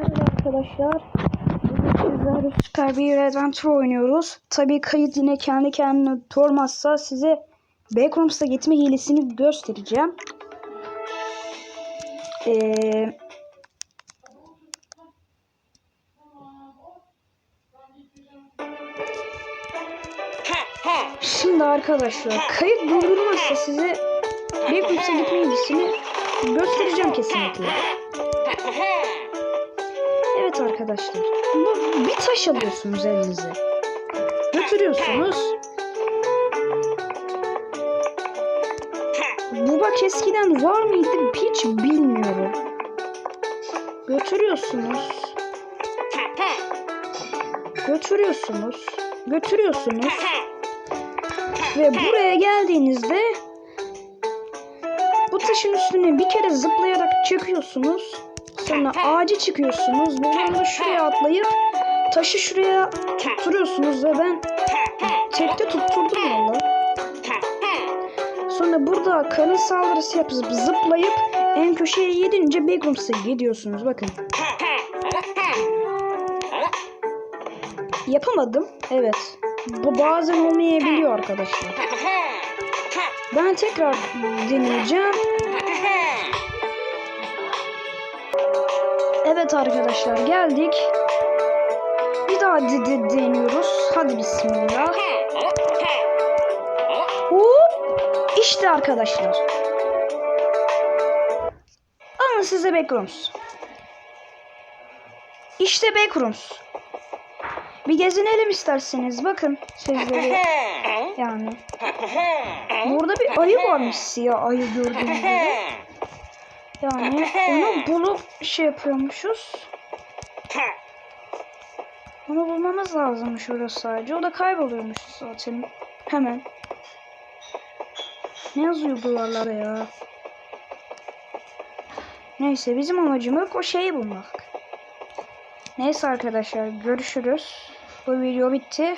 Merhaba arkadaşlar. Bugün süper bir adventure oynuyoruz. Tabii kayıt yine kendi kendine durmazsa size Backrooms'a gitme hilesini göstereceğim. Ee, şimdi arkadaşlar kayıt durdurmazsa size Backrooms'a gitme hilesini göstereceğim kesinlikle. Evet arkadaşlar. Bu bir taş alıyorsunuz elinize. Götürüyorsunuz. Bu bak eskiden var mıydı hiç bilmiyorum. Götürüyorsunuz. Götürüyorsunuz. Götürüyorsunuz. Ve buraya geldiğinizde bu taşın üstüne bir kere zıplayarak çıkıyorsunuz. Sonra ağaca çıkıyorsunuz. Buradan da şuraya atlayıp taşı şuraya tutturuyorsunuz ve ben tekte tutturdum valla. Sonra burada karın saldırısı yapıp zıplayıp en köşeye yedince Backrooms'a gidiyorsunuz. Bakın. Yapamadım. Evet. Bu bazen olmayabiliyor arkadaşlar. Ben tekrar deneyeceğim. Evet arkadaşlar geldik. Bir daha de- de- deniyoruz. Hadi bismillah. Hop. İşte arkadaşlar. Alın size Backrooms. İşte Backrooms. Bir gezinelim isterseniz. Bakın sizleri. Yani. Burada bir ayı varmış siyah ayı gördüğünüz gibi. Yani onu bulup şey yapıyormuşuz. Onu bulmamız lazım şurası sadece. O da kayboluyormuş zaten. Hemen. Ne yazıyor buralara ya? Neyse bizim amacımız o şeyi bulmak. Neyse arkadaşlar görüşürüz. Bu video bitti.